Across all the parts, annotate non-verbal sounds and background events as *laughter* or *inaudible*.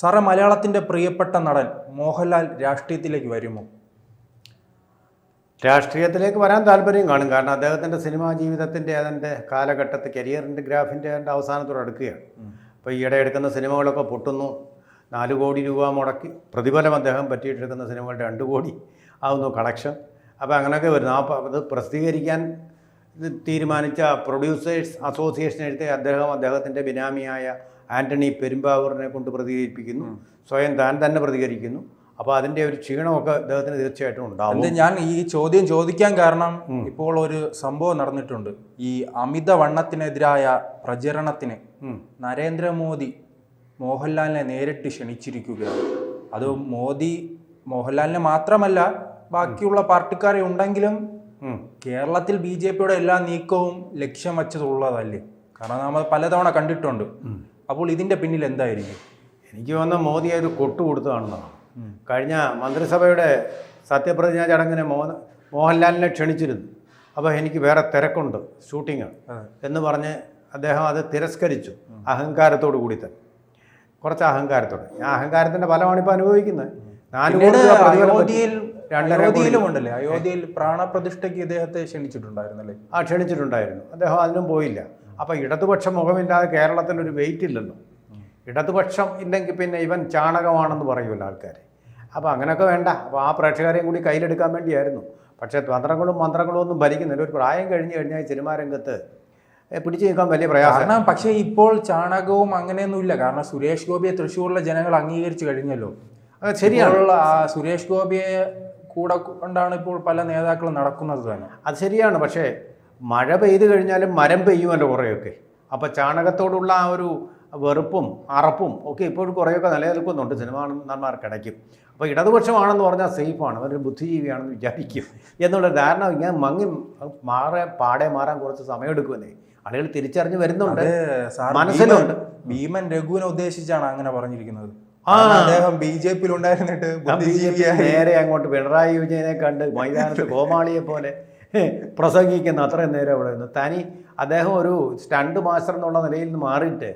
സാറേ മലയാളത്തിന്റെ പ്രിയപ്പെട്ട നടൻ മോഹൻലാൽ രാഷ്ട്രീയത്തിലേക്ക് വരുമോ? രാഷ്ട്രീയത്തിലേക്ക് വരാൻ താല്പര്യം കാണും. കാരണം അദ്ദേഹത്തിന്റെ സിനിമാ ജീവിതത്തിന്റെ അതിന്റെ കാലഘട്ടത്തിൽ കരിയറിന്റെ ഗ്രാഫിന്റെ അതിന്റെ അവസാനത്തോടെ അടുക്കുകയാണ്. അപ്പോൾ ഈയിടെ എടുക്കുന്ന സിനിമകളൊക്കെ പൊട്ടുന്നു. നാല് കോടി രൂപ മുടക്കി പ്രതിഫലം അദ്ദേഹം പറ്റിയിട്ടെടുക്കുന്ന സിനിമകൾ രണ്ട് കോടി ആവുന്നു കളക്ഷൻ അപ്പോൾ അങ്ങനെയൊക്കെ വരുന്നു. ആ അത് പ്രസിദ്ധീകരിക്കാൻ തീരുമാനിച്ച പ്രൊഡ്യൂസേഴ്സ് അസോസിയേഷൻ എഴുതിയ അദ്ദേഹം അദ്ദേഹത്തിന്റെ ബിനാമിയായ ആന്റണി പെരുമ്പാവൂറിനെ കൊണ്ട് പ്രതികരിപ്പിക്കുന്നു. സ്വയം താൻ തന്നെ പ്രതികരിക്കുന്നു. അപ്പോൾ അതിന്റെ ഒരു ക്ഷീണമൊക്കെ അദ്ദേഹത്തിന് തീർച്ചയായിട്ടും ഉണ്ടാവും. ഞാൻ ഈ ചോദ്യം ചോദിക്കാൻ കാരണം ഇപ്പോൾ ഒരു സംഭവം നടന്നിട്ടുണ്ട്. ഈ അമിതവണ്ണത്തിനെതിരായ പ്രചരണത്തിന് നരേന്ദ്രമോദി മോഹൻലാലിനെ നേരിട്ട് ക്ഷണിച്ചിരിക്കുകയാണ്. അത് മോദി മോഹൻലാലിനെ മാത്രമല്ല ബാക്കിയുള്ള പാർട്ടിക്കാരെ ഉണ്ടെങ്കിലും കേരളത്തിൽ ബി ജെ പിയുടെ എല്ലാ നീക്കവും ലക്ഷ്യം വച്ചതുള്ളതല്ലേ? കാരണം നമ്മൾ പലതവണ കണ്ടിട്ടുണ്ട്. അപ്പോൾ ഇതിന്റെ പിന്നിൽ എന്തായിരിക്കും? എനിക്ക് വന്ന മോദി ഒരു കൊട്ടു കൊടുത്തതാണെന്നാണ് കഴിഞ്ഞ മന്ത്രിസഭയുടെ സത്യപ്രതിജ്ഞാ ചടങ്ങിന് മോഹൻ മോഹൻലാലിനെ ക്ഷണിച്ചിരുന്നു. അപ്പോൾ എനിക്ക് വേറെ തിരക്കുണ്ട് ഷൂട്ടിങ് എന്ന് പറഞ്ഞ് അദ്ദേഹം അത് തിരസ്കരിച്ചു അഹങ്കാരത്തോടു കൂടി തന്നെ. കുറച്ച് അഹങ്കാരത്തോടെ. ഞാൻ അഹങ്കാരത്തിന്റെ ഫലമാണ് ഇപ്പോൾ അനുഭവിക്കുന്നത്. അയോധ്യയിൽ രണ്ടര അയോധ്യയിലും ഉണ്ടല്ലേ? അയോധ്യയിൽ പ്രാണപ്രതിഷ്ഠയ്ക്ക് ഇദ്ദേഹത്തെ ക്ഷണിച്ചിട്ടുണ്ടായിരുന്നല്ലേ? ആ ക്ഷണിച്ചിട്ടുണ്ടായിരുന്നു. അദ്ദേഹം അതിനും പോയില്ല. അപ്പോൾ ഇടതുപക്ഷ മുഖമില്ലാതെ കേരളത്തിൽ ഒരു വെയിറ്റ് ഇല്ലല്ലോ. ഇടതുപക്ഷം ഇല്ലെങ്കിൽ പിന്നെ ഇവൻ ചാണകമാണെന്ന് പറയുമല്ലോ ആൾക്കാർ അപ്പോൾ അങ്ങനെയൊക്കെ വേണ്ട. അപ്പോൾ ആ പ്രേക്ഷകരെയും കൂടി കയ്യിലെടുക്കാൻ വേണ്ടിയായിരുന്നു. പക്ഷേ തന്ത്രങ്ങളും മന്ത്രങ്ങളും ഒന്നും ഭരിക്കുന്നില്ല. ഒരു പ്രായം കഴിഞ്ഞ് കഴിഞ്ഞാൽ ഈ സിനിമാ രംഗത്ത് പിടിച്ചു നിൽക്കാൻ വലിയ പ്രയാസം. കാരണം പക്ഷേ ഇപ്പോൾ ചാണകവും അങ്ങനെയൊന്നുമില്ല കാരണം സുരേഷ് ഗോപിയെ തൃശ്ശൂരിലെ ജനങ്ങൾ അംഗീകരിച്ചു കഴിഞ്ഞല്ലോ. അത് ശരിയാണ്. ഇപ്പോൾ ആ സുരേഷ് ഗോപിയെ കൂടെ കൊണ്ടാണ് ഇപ്പോൾ പല നേതാക്കളും നടക്കുന്നത് തന്നെ. അത് ശരിയാണ്. പക്ഷേ മഴ പെയ്തു കഴിഞ്ഞാലും മരം പെയ്യുമല്ലോ കുറേയൊക്കെ അപ്പോൾ ചാണകത്തോടുള്ള ആ ഒരു വെറുപ്പും അറപ്പും ഒക്കെ ഇപ്പോഴും കുറേയൊക്കെ നിലനിൽക്കുന്നുണ്ട്. സിനിമാ നടന്മാർക്കിടയ്ക്കും അപ്പോൾ ഇടതുപക്ഷമാണെന്ന് പറഞ്ഞാൽ സേഫാണ്. അവരൊരു ബുദ്ധിജീവിയാണെന്ന് വിചാരിക്കും. എന്നുള്ള ധാരണ ഞാൻ മങ്ങി മാറെ പാടെ മാറാൻ കുറച്ച് സമയമെടുക്കുമെന്നേ ആളുകൾ തിരിച്ചറിഞ്ഞ് വരുന്നുണ്ട്. മനസ്സിലുണ്ട്. ഭീമൻ- രഘുവിനെ ഉദ്ദേശിച്ചാണ് അങ്ങനെ പറഞ്ഞിരിക്കുന്നത്. അദ്ദേഹം ബി ജെ പിയിൽ ഉണ്ടായിരുന്നിട്ട് നേരെ അങ്ങോട്ട് പിണറായി വിജയനെ കണ്ട് മൈതാനത്ത് *laughs* കോമാളിയെ പോലെ പ്രസംഗിക്കുന്ന അത്രയും നേരം അവിടെ നിന്ന്. തനി അദ്ദേഹം ഒരു സ്റ്റണ്ട് മാസ്റ്റർ എന്നുള്ള നിലയിൽ നിന്ന് മാറിയിട്ട്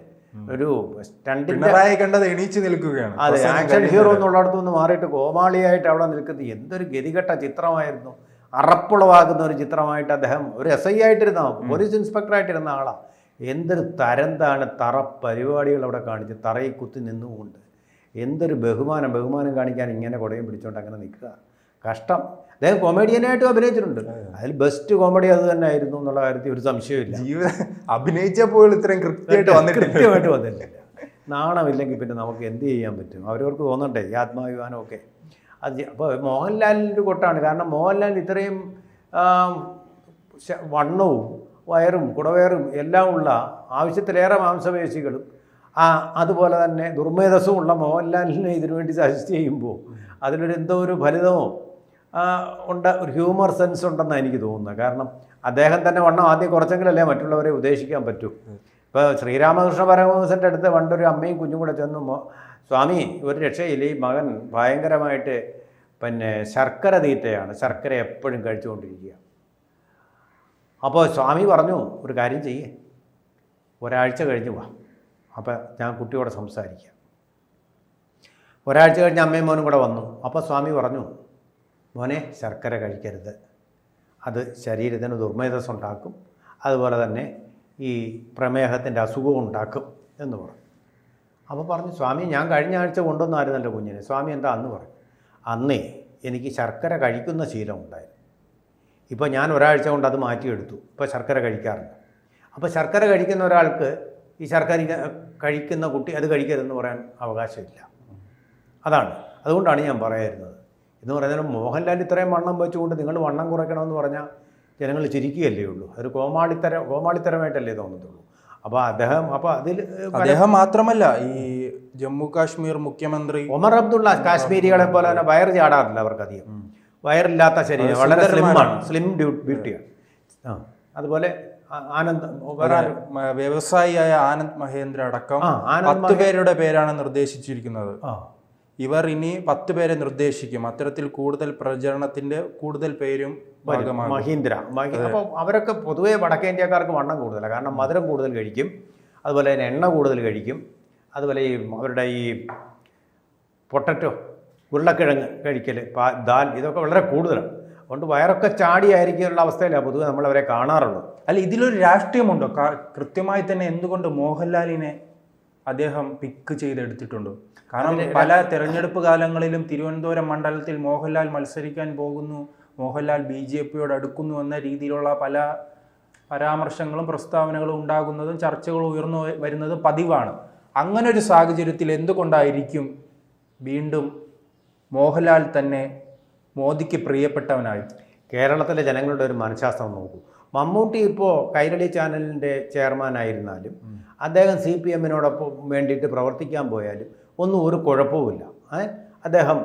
ഒരു സ്റ്റണ്ടിന്റെ കണ്ടത് എണീച്ചു നിൽക്കുകയാണ്. അതെ ആക്ഷൻ ഹീറോ ഹീറോ എന്നുള്ളിടത്തു നിന്ന് മാറിയിട്ട് കോമാളിയായിട്ട് അവിടെ നിൽക്കുന്നത് എന്തൊരു ഗതികെട്ട ചിത്രമായിരുന്നു. അറപ്പുളവാകുന്ന ഒരു ചിത്രമായിട്ട് അദ്ദേഹം ഒരു എസ് ഐ ആയിട്ടിരുന്ന പോലീസ് ഇൻസ്പെക്ടറായിട്ടിരുന്ന ആളാണ് എന്തൊരു തരംതാണ് തറ പരിപാടികൾ അവിടെ കാണിച്ച് തറയിൽ കുത്തി നിന്നുകൊണ്ട്. എന്തൊരു ബഹുമാനം ബഹുമാനം കാണിക്കാൻ ഇങ്ങനെ കുടയും പിടിച്ചുകൊണ്ട് അങ്ങനെ നിൽക്കുക. കഷ്ടം. അദ്ദേഹം കോമഡിയനായിട്ടും അഭിനയിച്ചിട്ടുണ്ട്. അതിൽ ബെസ്റ്റ് കോമഡി അത് തന്നെ ആയിരുന്നു എന്നുള്ള കാര്യത്തിൽ ഒരു സംശയമില്ല ജീവിത അഭിനയിച്ചപ്പോൾ ഇത്രയും കൃത്യമായിട്ട് വന്നിട്ടില്ല. കൃത്യമായിട്ട് വന്നിട്ടില്ല. നാണമില്ലെങ്കിൽ പിന്നെ നമുക്ക് എന്ത് ചെയ്യാൻ പറ്റും? അവരവർക്ക് തോന്നണ്ടേ ഈ ആത്മാഭിമാനമൊക്കെ? അത് അപ്പോൾ മോഹൻലാലിന്റെ കൊട്ടാണ്. കാരണം മോഹൻലാൽ ഇത്രയും വണ്ണവും വയറും കുടവയറും എല്ലാം ഉള്ള ആവശ്യത്തിലേറെ മാംസപേശികളും ആ അതുപോലെ തന്നെ ദുർമേധസ്സും ഉള്ള മോഹൻലാലിനെ ഇതിനുവേണ്ടി സജസ്റ്റ് ചെയ്യുമ്പോൾ അതിലൊരു എന്തോ ഒരു ഫലിതമോ ഉണ്ട് ഒരു ഹ്യൂമർ സെൻസ് ഉണ്ടെന്നാണ് എനിക്ക് തോന്നുന്നത്. കാരണം അദ്ദേഹം തന്നെ വണ്ണം ആദ്യം കുറച്ചെങ്കിലല്ലേ മറ്റുള്ളവരെ ഉദ്ദേശിക്കാൻ പറ്റൂ. ഇപ്പോൾ ശ്രീരാമകൃഷ്ണ പരമഹംസന്റെ അടുത്ത് പണ്ടൊരു അമ്മയും കുഞ്ഞും കൂടെ ചെന്നു സ്വാമി ഒരു രക്ഷയില്ല ഈ മകൻ ഭയങ്കരമായിട്ട് പിന്നെ ശർക്കര തീറ്റയാണ്. ശർക്കര എപ്പോഴും കഴിച്ചുകൊണ്ടിരിക്കുക. അപ്പോൾ സ്വാമി പറഞ്ഞു ഒരു കാര്യം ചെയ്യേ. ഒരാഴ്ച കഴിഞ്ഞ് വാ. അപ്പോൾ ഞാൻ കുട്ടിയോട് സംസാരിക്കാം. ഒരാഴ്ച കഴിഞ്ഞ് അമ്മയും മോനും കൂടെ വന്നു. അപ്പോൾ സ്വാമി പറഞ്ഞു മോനെ ശർക്കര കഴിക്കരുത്. അത് ശരീരത്തിന് ദുർമേധസ് ഉണ്ടാക്കും അതുപോലെ തന്നെ ഈ പ്രമേഹത്തിന്റെ അസുഖം ഉണ്ടാക്കും എന്ന് പറഞ്ഞു അപ്പോൾ പറഞ്ഞു സ്വാമി ഞാൻ കഴിഞ്ഞ ആഴ്ച കൊണ്ടുവന്നായിരുന്നല്ലോ കുഞ്ഞിനെ. സ്വാമി എന്താ അന്ന് പറഞ്ഞു അന്നേ എനിക്ക് ശർക്കര കഴിക്കുന്ന ശീലം ഉണ്ടായിരുന്നു. ഇപ്പോൾ ഞാൻ ഒരാഴ്ച കൊണ്ട് അത് മാറ്റിയെടുത്തു. ഇപ്പോൾ ശർക്കര കഴിക്കാറുണ്ട്. അപ്പോൾ ശർക്കര കഴിക്കുന്ന ഒരാൾക്ക് ഈ ശർക്കര കഴിക്കുന്ന കുട്ടി അത് കഴിക്കരുതെന്ന് പറയാൻ അവകാശമില്ല. അതാണ്. അതുകൊണ്ടാണ് ഞാൻ പറയായിരുന്നത് എന്ന് പറയുന്നത് മോഹൻലാൽ ഇത്രയും വണ്ണം വെച്ചുകൊണ്ട് നിങ്ങൾ വണ്ണം കുറയ്ക്കണമെന്ന് പറഞ്ഞാൽ ജനങ്ങൾ ചിരിക്കുകയല്ലേ ഉള്ളൂ. അതൊരു കോമാളിത്തര കോമാളിത്തരമായിട്ടല്ലേ തോന്നത്തുള്ളൂ. അപ്പോൾ അദ്ദേഹം അപ്പോൾ അതിൽ അദ്ദേഹം മാത്രമല്ല ഈ ജമ്മു കാശ്മീർ മുഖ്യമന്ത്രി ഒമർ അബ്ദുള്ള കാശ്മീരികളെ പോലെ തന്നെ വയർ ചാടാറില്ല അവർക്കധികം. വയറില്ലാത്ത ശരീരം വളരെ സ്ലിമാണ് സ്ലിം ബ്യൂട്ടിയാണ്. ആ അതുപോലെ ആനന്ദ് വ്യവസായിയായ ആനന്ദ് മഹേന്ദ്ര അടക്കം പത്ത് പേരുടെ പേരാണ് നിർദ്ദേശിച്ചിരിക്കുന്നത്. ആ. ഇവർ ഇനി പത്ത് പേരെ നിർദ്ദേശിക്കും. അത്തരത്തിൽ കൂടുതൽ പ്രചരണത്തിന്റെ കൂടുതൽ പേരും മഹീന്ദ്ര. മഹി അപ്പോൾ അവരൊക്കെ പൊതുവേ വടക്കേ ഇന്ത്യക്കാർക്ക് വണ്ണം കൂടുതലാണ് കാരണം മധുരം കൂടുതൽ കഴിക്കും. അതുപോലെ തന്നെ എണ്ണ കൂടുതൽ കഴിക്കും. അതുപോലെ ഈ അവരുടെ ഈ പൊട്ടറ്റോ ഉരുളക്കിഴങ്ങ് കഴിക്കൽ പാ ദാൽ ഇതൊക്കെ വളരെ കൂടുതലാണ്. അതുകൊണ്ട് വയറൊക്കെ ചാടിയായിരിക്കുള്ള അവസ്ഥയിലാണ് പൊതുവെ നമ്മളവരെ കാണാറുള്ളത് അല്ല ഇതിലൊരു രാഷ്ട്രീയമുണ്ടോ? കൃത്യമായി തന്നെ എന്തുകൊണ്ട് മോഹൻലാലിനെ അദ്ദേഹം പിക്ക് ചെയ്തെടുത്തിട്ടുണ്ടോ? കാരണം പല തെരഞ്ഞെടുപ്പ് കാലങ്ങളിലും തിരുവനന്തപുരം മണ്ഡലത്തിൽ മോഹൻലാൽ മത്സരിക്കാൻ പോകുന്നു. മോഹൻലാൽ ബി ജെ പിയോട് അടുക്കുന്നു എന്ന രീതിയിലുള്ള പല പരാമർശങ്ങളും പ്രസ്താവനകളും ഉണ്ടാകുന്നതും ചർച്ചകൾ ഉയർന്നു വരുന്നതും പതിവാണ്. അങ്ങനെ ഒരു സാഹചര്യത്തിൽ എന്തുകൊണ്ടായിരിക്കും വീണ്ടും മോഹൻലാൽ തന്നെ മോദിക്ക് പ്രിയപ്പെട്ടവനായി? കേരളത്തിലെ ജനങ്ങളുടെ ഒരു മനഃശാസ്ത്രം നോക്കൂ. മമ്മൂട്ടി ഇപ്പോൾ കൈരളി ചാനലിന്റെ ചെയർമാനായിരുന്നാലും അദ്ദേഹം സി പി എമ്മിനോടൊപ്പം വേണ്ടിയിട്ട് പ്രവർത്തിക്കാൻ പോയാലും ഒന്നും ഒരു കുഴപ്പവുമില്ല. അദ്ദേഹം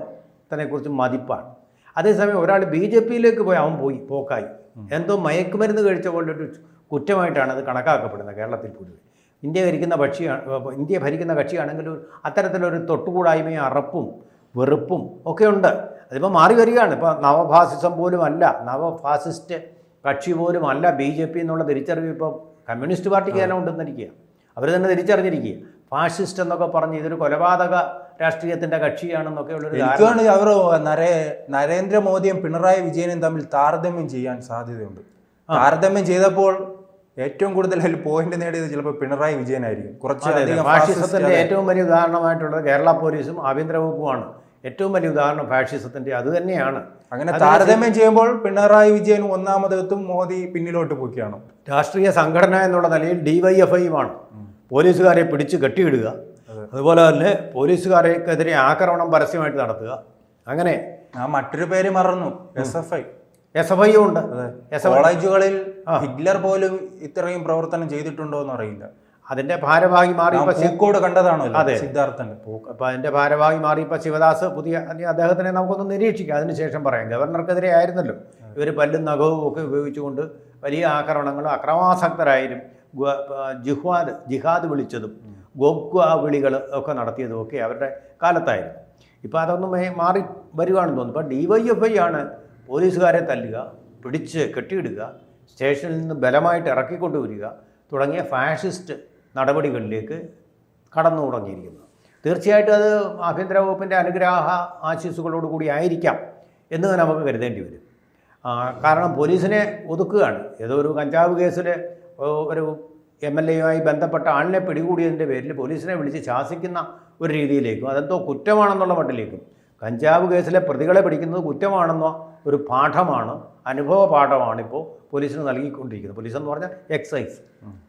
തന്നെക്കുറിച്ച് മതിപ്പാണ്. അതേസമയം ഒരാൾ ബി ജെ പിയിലേക്ക് പോയി അവൻ പോയി പോക്കായി. എന്തോ മയക്കുമരുന്ന് കഴിച്ച പോലൊരു കുറ്റമായിട്ടാണ് അത് കണക്കാക്കപ്പെടുന്നത് കേരളത്തിൽ പൊതുവെ. ഇന്ത്യ ഭരിക്കുന്ന പക്ഷിയാണ് ഇന്ത്യ ഭരിക്കുന്ന കക്ഷിയാണെങ്കിലും അത്തരത്തിലൊരു തൊട്ടുകൂടായ്മയും അറപ്പും വെറുപ്പും ഒക്കെ ഉണ്ട്. അതിപ്പോൾ മാറി വരികയാണ്. ഇപ്പോൾ നവഫാസിസം പോലും അല്ല നവഫാസിസ്റ്റ് കക്ഷി പോലും അല്ല ബി ജെ പി എന്നുള്ള തിരിച്ചറിവ് ഇപ്പോൾ കമ്മ്യൂണിസ്റ്റ് പാർട്ടിക്ക് തന്നെ ഉണ്ടെന്നിരിക്കുക. അവർ തന്നെ തിരിച്ചറിഞ്ഞിരിക്കുക. ഫാഷിസ്റ്റ് എന്നൊക്കെ പറഞ്ഞ് ഇതൊരു കൊലപാതക രാഷ്ട്രീയത്തിന്റെ കക്ഷിയാണെന്നൊക്കെ ഉള്ളൊരു എനിക്കാണ് അവർ നരേ നരേന്ദ്രമോദിയും പിണറായി വിജയനും തമ്മിൽ താരതമ്യം ചെയ്യാൻ സാധ്യതയുണ്ട്. താരതമ്യം ചെയ്തപ്പോൾ ഏറ്റവും കൂടുതൽ അതിൽ പോയിന്റ് നേടിയത് ചിലപ്പോൾ പിണറായി വിജയനായിരിക്കും. കുറച്ച്. ഫാഷിസത്തിന്റെ ഏറ്റവും വലിയ ഉദാഹരണമായിട്ടുള്ളത് കേരള പോലീസും ആഭ്യന്തര വകുപ്പുമാണ്. ഏറ്റവും വലിയ ഉദാഹരണം ഫാഷിസത്തിന്റെ അത് തന്നെയാണ്. അങ്ങനെ താരതമ്യം ചെയ്യുമ്പോൾ പിണറായി വിജയൻ ഒന്നാമതെത്തും മോദി പിന്നിലോട്ട് പോയിക്കാണ് രാഷ്ട്രീയ സംഘടന എന്നുള്ള നിലയിൽ ഡിവൈഎഫ്ഐയുമാണ്. പോലീസുകാരെ പിടിച്ച് കെട്ടിയിടുക. അതുപോലെ തന്നെ പോലീസുകാരെക്കെതിരെ ആക്രമണം പരസ്യമായിട്ട് നടത്തുക. അങ്ങനെ. ആ മറ്റൊരു പേര് മറന്നു. S F I. S F ഐയും ഉണ്ട്. കോളേജുകളിൽ ഹിറ്റ്ലർ പോലും ഇത്രയും പ്രവർത്തനം ചെയ്തിട്ടുണ്ടോ എന്ന് അറിയില്ല. അതിന്റെ ഭാരവാഹി മാറി കണ്ടതാണോ പൂക്കോട് കണ്ടതാണല്ലോ അതെ. സിദ്ധാർത്ഥൻ അപ്പൊ അതിന്റെ ഭാരവാഹി മാറി ഇപ്പൊ ശിവദാസ് പുതിയ അദ്ദേഹത്തിനെ നമുക്കൊന്ന് നിരീക്ഷിക്കാം. അതിനുശേഷം പറയാം. ഗവർണർക്കെതിരെ ആയിരുന്നല്ലോ. ഇവർ പല്ലും നഖവും ഒക്കെ ഉപയോഗിച്ചുകൊണ്ട് വലിയ ആക്രമണങ്ങളും അക്രമാസക്തരായാലും ജിഹ്വാദ് ജിഹാദ് ജിഹാദ് വിളിച്ചതും ഗോഗ്വ വിളികൾ ഒക്കെ നടത്തിയതും ഒക്കെ അവരുടെ കാലത്തായിരുന്നു. ഇപ്പോൾ അതൊന്നും മാറി വരികയാണെന്ന് തോന്നുന്നു. ഇപ്പം ഡി വൈ എഫ് ഐ ആണ് പോലീസുകാരെ തല്ലുക പിടിച്ച് കെട്ടിയിടുക സ്റ്റേഷനിൽ നിന്ന് ബലമായിട്ട് ഇറക്കിക്കൊണ്ടുവരിക തുടങ്ങിയ ഫാഷിസ്റ്റ് നടപടികളിലേക്ക് കടന്നു തുടങ്ങിയിരിക്കുന്നത് തീർച്ചയായിട്ടും അത് ആഭ്യന്തര വകുപ്പിന്റെ അനുഗ്രഹ ആശീസുകളോട് കൂടി ആയിരിക്കാം എന്ന് നമുക്ക് കരുതേണ്ടി വരും. കാരണം പോലീസിനെ ഒതുക്കുകയാണ്. ഏതോ ഒരു കഞ്ചാവ് കേസിൽ ഒരു എം എൽ എയുമായി ബന്ധപ്പെട്ട ആളിനെ പിടികൂടിയതിന്റെ പേരിൽ പോലീസിനെ വിളിച്ച് ശാസിക്കുന്ന ഒരു രീതിയിലേക്കും അതെന്തോ കുറ്റമാണെന്നുള്ള മട്ടിലേക്കും കഞ്ചാവ് കേസിലെ പ്രതികളെ പിടിക്കുന്നത് കുറ്റമാണെന്ന ഒരു പാഠമാണ് അനുഭവ പാഠമാണ് ഇപ്പോൾ പോലീസിന് നൽകിക്കൊണ്ടിരിക്കുന്നത് പോലീസ് എന്ന് പറഞ്ഞാൽ എക്സൈസ്.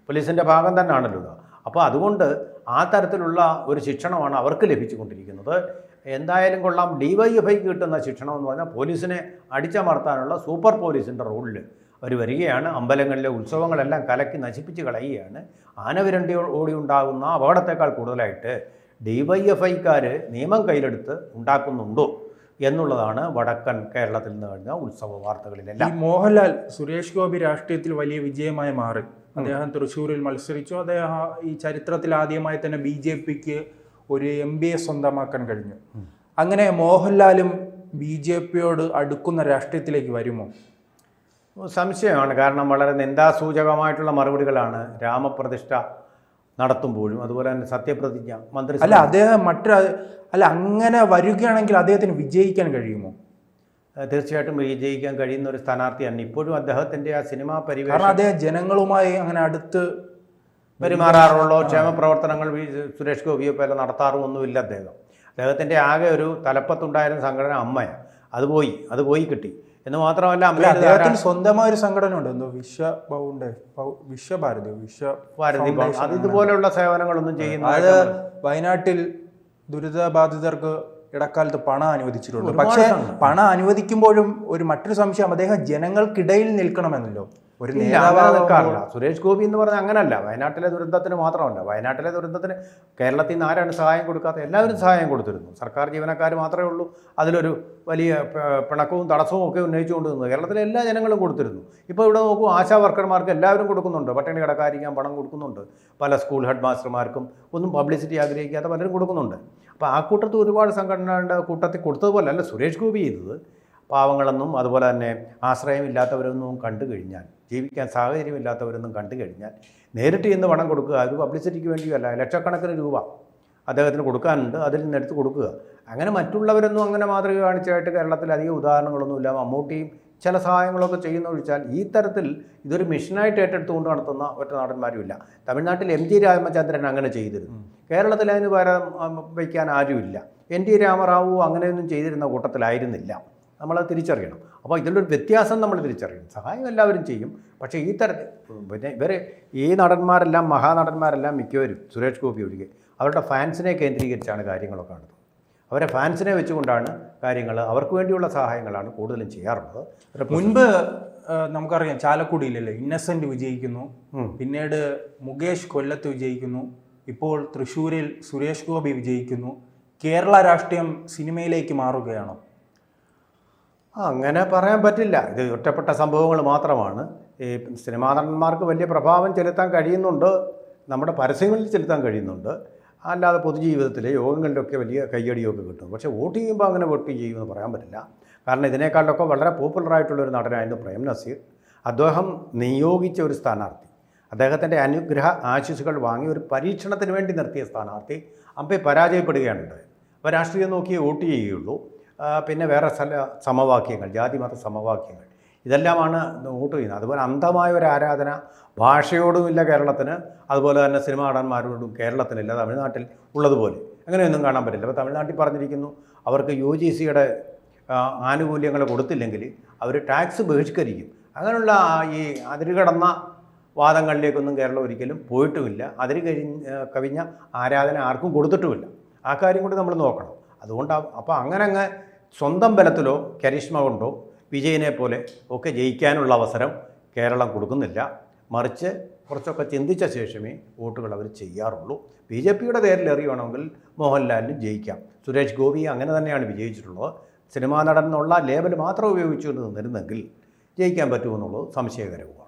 പോലീസിന്റെ ഭാഗം തന്നെയാണല്ലോ ഇത്. അപ്പോൾ അതുകൊണ്ട് ആ തരത്തിലുള്ള ഒരു ശിക്ഷണമാണ് അവർക്ക് ലഭിച്ചുകൊണ്ടിരിക്കുന്നത്. എന്തായാലും കൊള്ളാം. ഡി വൈ എഫ് ഐക്ക് കിട്ടുന്ന ശിക്ഷണം എന്ന് പറഞ്ഞാൽ പോലീസിനെ അടിച്ചമർത്താനുള്ള സൂപ്പർ പോലീസിന്റെ റോളിൽ അവർ വരികയാണ്. അമ്പലങ്ങളിലെ ഉത്സവങ്ങളെല്ലാം കലക്കി നശിപ്പിച്ച് കളയുകയാണ്. ആനവിരണ്ടി ഓടി ഉണ്ടാകുന്ന അപകടത്തെക്കാൾ കൂടുതലായിട്ട് ഡി വൈ എഫ് ഐക്കാർ നിയമം കയ്യിലെടുത്ത് ഉണ്ടാക്കുന്നുണ്ടോ? എന്നുള്ളതാണ് വടക്കൻ കേരളത്തിൽ നിന്ന് കഴിഞ്ഞ ഉത്സവ വാർത്തകളിലെല്ലാം. മോഹൻലാൽ സുരേഷ് ഗോപി രാഷ്ട്രീയത്തിൽ വലിയ വിജയമായി മാറി. അദ്ദേഹം തൃശ്ശൂരിൽ മത്സരിച്ചു. അദ്ദേഹം ഈ ചരിത്രത്തിൽ ആദ്യമായി തന്നെ ബി ജെ പിക്ക് ഒരു എം ബി എ സ്വന്തമാക്കാൻ കഴിഞ്ഞു. അങ്ങനെ മോഹൻലാലും ബി ജെ പിയോട് അടുക്കുന്ന രാഷ്ട്രീയത്തിലേക്ക് വരുമോ? സംശയമാണ്. കാരണം വളരെ നിന്ദാസൂചകമായിട്ടുള്ള മറുപടികളാണ് രാമപ്രതിഷ്ഠ നടത്തുമ്പോഴും അതുപോലെ തന്നെ സത്യപ്രതിജ്ഞ മന്ത്രി അല്ല അദ്ദേഹം മറ്റൊരു അല്ല അങ്ങനെ വരികയാണെങ്കിൽ അദ്ദേഹത്തിന് വിജയിക്കാൻ കഴിയുമോ? തീർച്ചയായിട്ടും വിജയിക്കാൻ കഴിയുന്ന ഒരു സ്ഥാനാർത്ഥിയാണ് ഇപ്പോഴും അദ്ദേഹത്തിന്റെ ആ സിനിമാ പരിവേഷം. അദ്ദേഹം ജനങ്ങളുമായി അങ്ങനെ അടുത്ത് പെരുമാറാറുള്ളോ ക്ഷേമപ്രവർത്തനങ്ങൾ സുരേഷ് ഗോപിയെ പോലെ നടത്താറുമൊന്നുമില്ല അദ്ദേഹം. അദ്ദേഹത്തിന്റെ ആകെ ഒരു തലപ്പത്തുണ്ടായിരുന്ന സംഘടന അമ്മയാണ്. അത് പോയി അത് പോയി കിട്ടി. എന്ന് മാത്രമല്ല അദ്ദേഹത്തിന് സ്വന്തമായ ഒരു സംഘടന ഉണ്ട് എന്തോ വിശ്വ ബൗണ്ട് വിശ്വഭാരതി വിശ്വ ഭാരതി ഭവൻ. അത് ഇതുപോലെയുള്ള സേവനങ്ങളൊന്നും ചെയ്യുന്ന അത് വയനാട്ടിൽ ദുരിതബാധിതർക്ക് ഇടക്കാലത്ത് പണം അനുവദിച്ചിട്ടുണ്ട്. പക്ഷേ പണം അനുവദിക്കുമ്പോഴും ഒരു മറ്റൊരു സംശയം അദ്ദേഹം ജനങ്ങൾക്കിടയിൽ നിൽക്കണമെന്നല്ലോ. ഒരു നേതാവാണ് നിൽക്കാറില്ല. സുരേഷ് ഗോപി എന്ന് പറഞ്ഞാൽ അങ്ങനല്ല. വയനാട്ടിലെ ദുരന്തത്തിന് മാത്രമല്ല. വയനാട്ടിലെ ദുരന്തത്തിന് കേരളത്തിൽ നിന്ന് ആരാണ് സഹായം കൊടുക്കാത്ത? എല്ലാവരും സഹായം കൊടുത്തിരുന്നു. സർക്കാർ ജീവനക്കാർ മാത്രമേ ഉള്ളൂ. അതിലൊരു വലിയ പിണക്കവും തടസ്സവും ഒക്കെ ഉന്നയിച്ചുകൊണ്ട് നിന്നു. കേരളത്തിലെ എല്ലാ ജനങ്ങളും കൊടുത്തിരുന്നു. ഇപ്പോൾ ഇവിടെ നോക്കൂ ആശാ വർക്കർമാർക്ക് എല്ലാവരും കൊടുക്കുന്നുണ്ട്. പട്ടിണി കിടക്കാതിരിക്കാൻ പണം കൊടുക്കുന്നുണ്ട്. പല സ്കൂൾ ഹെഡ് മാസ്റ്റർമാർക്കും ഒന്നും പബ്ലിസിറ്റി ആഗ്രഹിക്കാത്ത പലരും കൊടുക്കുന്നുണ്ട്. അപ്പോൾ ആ കൂട്ടത്തിൽ ഒരുപാട് സംഘടനകളുടെ കൂട്ടത്തിൽ കൊടുത്തതുപോലെ അല്ല സുരേഷ് ഗോപി ചെയ്തത്. പാവങ്ങളെന്നും അതുപോലെ തന്നെ ആശ്രയമില്ലാത്തവരൊന്നും കണ്ടു കഴിഞ്ഞാൽ ജീവിക്കാൻ സാഹചര്യമില്ലാത്തവരൊന്നും കണ്ടു കഴിഞ്ഞാൽ നേരിട്ട് ഇന്ന് പണം കൊടുക്കുക അത് പബ്ലിസിറ്റിക്ക് വേണ്ടിയല്ല ലക്ഷക്കണക്കിന് രൂപ അദ്ദേഹത്തിന് കൊടുക്കാനുണ്ട് അതിൽ നിന്ന് എടുത്ത് കൊടുക്കുക. അങ്ങനെ മറ്റുള്ളവരൊന്നും അങ്ങനെ മാതൃക കാണിച്ചായിട്ട് കേരളത്തിൽ അധികം ഉദാഹരണങ്ങളൊന്നുമില്ല മമ്മൂട്ടിയും ചില സഹായങ്ങളൊക്കെ ചെയ്യുന്ന ഒഴിച്ചാൽ ഈ തരത്തിൽ ഇതൊരു മിഷനായിട്ട് ഏറ്റെടുത്തുകൊണ്ട് നടത്തുന്ന ഒറ്റ നടന്മാരുമില്ല. തമിഴ്നാട്ടിൽ എം ജി രാമചന്ദ്രൻ അങ്ങനെ ചെയ്തിരുന്നു. കേരളത്തിൽ അതിന് പകരം വയ്ക്കാൻ ആരുമില്ല. എൻ ടി രാമറാവു അങ്ങനെയൊന്നും ചെയ്തിരുന്ന കൂട്ടത്തിലായിരുന്നില്ല. നമ്മളത് തിരിച്ചറിയണം. അപ്പോൾ ഇതിലൊരു വ്യത്യാസം നമ്മൾ തിരിച്ചറിയണം. സഹായം എല്ലാവരും ചെയ്യും. പക്ഷേ ഈ തരത്തിൽ പിന്നെ ഇവർ ഈ നടന്മാരെല്ലാം മഹാനടന്മാരെല്ലാം മിക്കവരും സുരേഷ് ഗോപി ഒഴികെ അവരുടെ ഫാൻസിനെ കേന്ദ്രീകരിച്ചാണ് കാര്യങ്ങളൊക്കെ നടത്തുന്നത് അവരെ ഫാൻസിനെ വെച്ചുകൊണ്ടാണ് കാര്യങ്ങൾ അവർക്ക് വേണ്ടിയുള്ള സഹായങ്ങളാണ് കൂടുതലും ചെയ്യാറുള്ളത്. മുൻപ് നമുക്കറിയാം ചാലക്കുടിയിലല്ലേ ഇന്നസെന്റ് വിജയിക്കുന്നു. പിന്നീട് മുകേഷ് കൊല്ലത്ത് വിജയിക്കുന്നു. ഇപ്പോൾ തൃശ്ശൂരിൽ സുരേഷ് ഗോപി വിജയിക്കുന്നു. കേരള രാഷ്ട്രീയം സിനിമയിലേക്ക് മാറുകയാണോ? അങ്ങനെ പറയാൻ പറ്റില്ല. ഇത് ഒറ്റപ്പെട്ട സംഭവങ്ങൾ മാത്രമാണ്. ഈ സിനിമാ നടന്മാർക്ക് വലിയ പ്രഭാവം ചെലുത്താൻ കഴിയുന്നുണ്ട്. നമ്മുടെ പരസ്യങ്ങളിൽ ചെലുത്താൻ കഴിയുന്നുണ്ട്. അല്ലാതെ പൊതുജീവിതത്തിൽ യോഗങ്ങളിലൊക്കെ വലിയ കയ്യടിയൊക്കെ കിട്ടും. പക്ഷേ വോട്ട് ചെയ്യുമ്പോൾ അങ്ങനെ വോട്ട് ചെയ്യുമെന്ന് പറയാൻ പറ്റില്ല. കാരണം ഇതിനേക്കാളൊക്കെ വളരെ പോപ്പുലറായിട്ടുള്ളൊരു നടനായിരുന്നു പ്രേം നസീർ. അദ്ദേഹം നിയോഗിച്ച ഒരു സ്ഥാനാർത്ഥി. അദ്ദേഹത്തിന്റെ അനുഗ്രഹ ആശിസുകൾ വാങ്ങി ഒരു പരീക്ഷണത്തിന് വേണ്ടി നിർത്തിയ സ്ഥാനാർത്ഥി അമ്പെ പരാജയപ്പെടുകയാണ് ഉണ്ടായത്. അപ്പോൾ രാഷ്ട്രീയം നോക്കിയേ വോട്ട് ചെയ്യുകയുള്ളൂ. പിന്നെ വേറെ സ്ഥല സമവാക്യങ്ങൾ ജാതിമത സമവാക്യങ്ങൾ. ഇതെല്ലാമാണ് നോട്ട് ചെയ്യുന്നത്. അതുപോലെ അന്ധമായ ഒരു ആരാധന ഭാഷയോടുമില്ല കേരളത്തിന് അതുപോലെ തന്നെ സിനിമാ നടന്മാരോടും കേരളത്തിനില്ല തമിഴ്നാട്ടിൽ ഉള്ളതുപോലെ. അങ്ങനെയൊന്നും കാണാൻ പറ്റില്ല. അപ്പോൾ തമിഴ്നാട്ടിൽ പറഞ്ഞിരിക്കുന്നു അവർക്ക് യു ജി സിയുടെ ആനുകൂല്യങ്ങൾ കൊടുത്തില്ലെങ്കിൽ അവർ ടാക്സ് ബഹിഷ്കരിക്കും. അങ്ങനെയുള്ള ഈ ഈ അതിരുകടന്ന വാദങ്ങളിലേക്കൊന്നും കേരളം ഒരിക്കലും പോയിട്ടുമില്ല. അതിന് കഴിഞ്ഞ് കവിഞ്ഞ ആരാധന ആർക്കും കൊടുത്തിട്ടുമില്ല. ആ കാര്യം കൂടി നമ്മൾ നോക്കണം. അതുകൊണ്ടാണ് അപ്പോൾ അങ്ങനെ അങ്ങ് സ്വന്തം ബലത്തിലോ കരിഷ്മ കൊണ്ടോ വിജയനെ പോലെ ഒക്കെ ജയിക്കാനുള്ള അവസരം കേരളം കൊടുക്കുന്നില്ല. മറിച്ച് കുറച്ചൊക്കെ ചിന്തിച്ച ശേഷമേ വോട്ടുകൾ അവർ ചെയ്യാറുള്ളൂ. ബി ജെ പിയുടെ പേരിൽ എറിയണമെങ്കിൽ മോഹൻലാലിന് ജയിക്കാം. സുരേഷ് ഗോപി അങ്ങനെ തന്നെയാണ് വിജയിച്ചിട്ടുള്ളത്. സിനിമാ നടൻ എന്നുള്ള ലേബൽ മാത്രം ഉപയോഗിച്ചുകൊണ്ട് നിന്നിരുന്നെങ്കിൽ ജയിക്കാൻ പറ്റുമെന്നുള്ളത് സംശയകരവുമാണ്.